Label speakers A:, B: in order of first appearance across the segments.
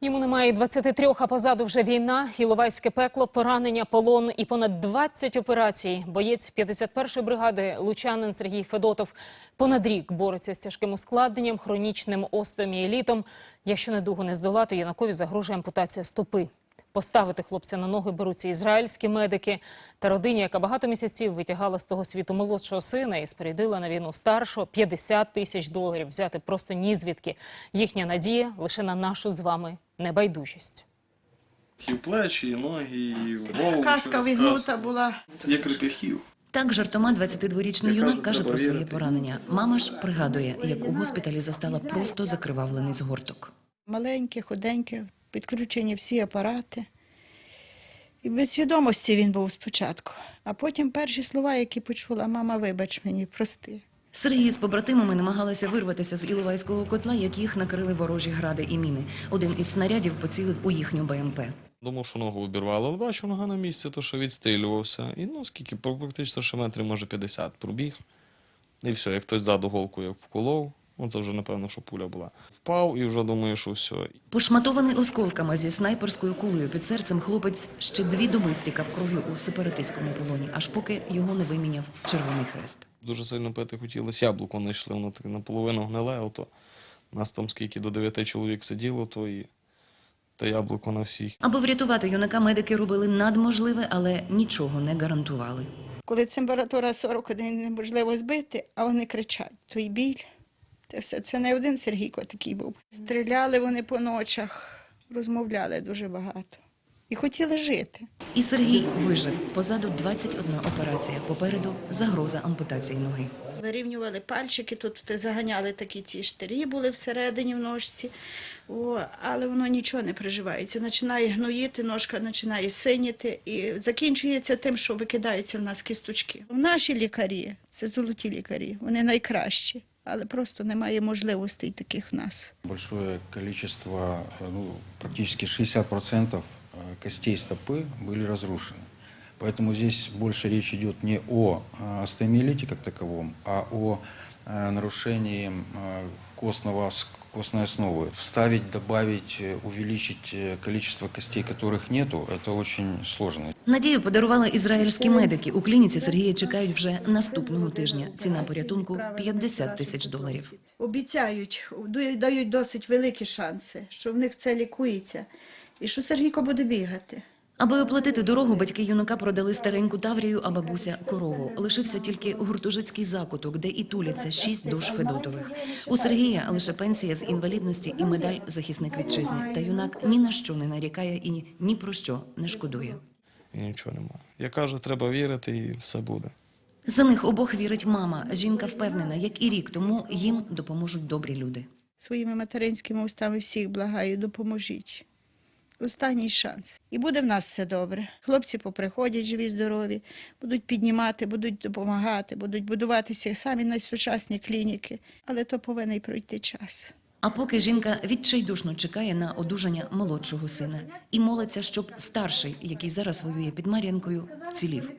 A: Йому немає і 23, а позаду вже війна, Іловайське пекло, поранення, полон і понад 20 операцій. Боєць 51-ї бригади лучанин Сергій Федотов понад рік бореться з тяжким ускладненням, хронічним остеоміелітом. Якщо недугу не здолати, юнакові загрожує ампутація стопи. Поставити хлопця на ноги беруться ізраїльські медики та родині, яка багато місяців витягала з того світу молодшого сина і спорядила на війну старшого 50 тисяч доларів. Взяти просто ні звідки. Їхня надія лише на нашу з вами небайдужість.
B: І плечі, і ноги, і голову.
C: Каска вигнута була.
B: Як крикахів.
D: Так жартома 22-річний юнак каже про своє поранення. Мама ж пригадує, як у госпіталі застала просто закривавлений згорток.
C: Маленьке, худеньке, підключені всі апарати. І без свідомості він був спочатку. А потім перші слова, які почула, мама, вибач мені, прости.
D: Сергій з побратимами намагалися вирватися з Іловайського котла, як їх накрили ворожі гради і міни. Один із снарядів поцілив у їхню БМП.
B: Думав, що ногу обірвало, але бачу, нога на місці, то що відстрілювався. І ну скільки, практично що метрів, може 50 пробіг. І все, як хтось ззаду голку як вколов, ну це вже напевно, що пуля була. Впав і вже думаю, що все.
D: Пошматований осколками зі снайперською кулею під серцем, хлопець ще дві доби стікав кров'ю у сепаратистському полоні, аж поки його не виміняв Червоний Хрест.
B: Дуже сильно пити хотілося. Яблуко знайшли, воно таке наполовину гниле, ото нас там скільки до дев'яти чоловік сиділо, то і те яблуко на всіх.
D: Аби врятувати юнака, медики робили надможливе, але нічого не гарантували.
C: Коли температура 41 неможливо збити, а вони кричать, той біль. Це все. Це не один Сергійко такий був. Стріляли вони по ночах, розмовляли дуже багато. І хотіли жити.
D: І Сергій вижив. Позаду 21 операція. Попереду загроза ампутації ноги.
C: Вирівнювали пальчики, тут заганяли такі ті штирі були всередині в ножці, О, але воно нічого не приживається. Починає гноїти, ножка починає синіти і закінчується тим, що викидаються в нас кісточки. Наші лікарі це золоті лікарі, вони найкращі, але просто немає можливостей таких в нас.
E: Большое количество, э, ну, практически 60% э, костей стопы были разрушены. Поэтому здесь больше речь идет не о э, остеомиелите как таковом, а о э, нарушении э, костного, ос- костной основы. Вставить, добавить, э, увеличить э, количество костей, которых нету, это очень сложно.
D: Надію подарували ізраїльські медики. У клініці Сергія чекають вже наступного тижня. Ціна порятунку 50 тисяч доларів.
C: Обіцяють, дають- дають досить великі шанси, що в них це лікується, і що Сергійко буде бігати.
D: Аби оплатити дорогу, батьки юнака продали стареньку Таврію, а бабуся корову. Лишився тільки гуртожитський закуток, де і туляться шість душ Федотових. У Сергія лише пенсія з інвалідності і медаль захисник вітчизни. Та юнак ні на що не нарікає і ні про що не шкодує.
B: І нічого немає. Я кажу, треба вірити і все буде.
D: За них обох вірить мама. Жінка впевнена, як і рік тому їм допоможуть добрі люди.
C: Своїми материнськими устами всіх благаю, допоможіть. Останній шанс. І буде в нас все добре. Хлопці поприходять живі, здорові, будуть піднімати, будуть допомагати, будуть будуватися самі найсучасні клініки. Але то повинен пройти час.
D: А поки жінка відчайдушно чекає на одужання молодшого сина і молиться, щоб старший, який зараз воює під Мар'янкою, вцілів.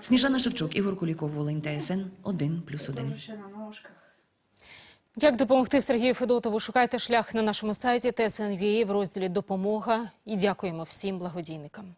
D: Сніжана Шевчук, Ігор Куліков, Волинь ТСН 1+,1.
A: Як допомогти Сергію Федотову? Шукайте шлях на нашому сайті ТСНВІ в розділі Допомога і дякуємо всім благодійникам.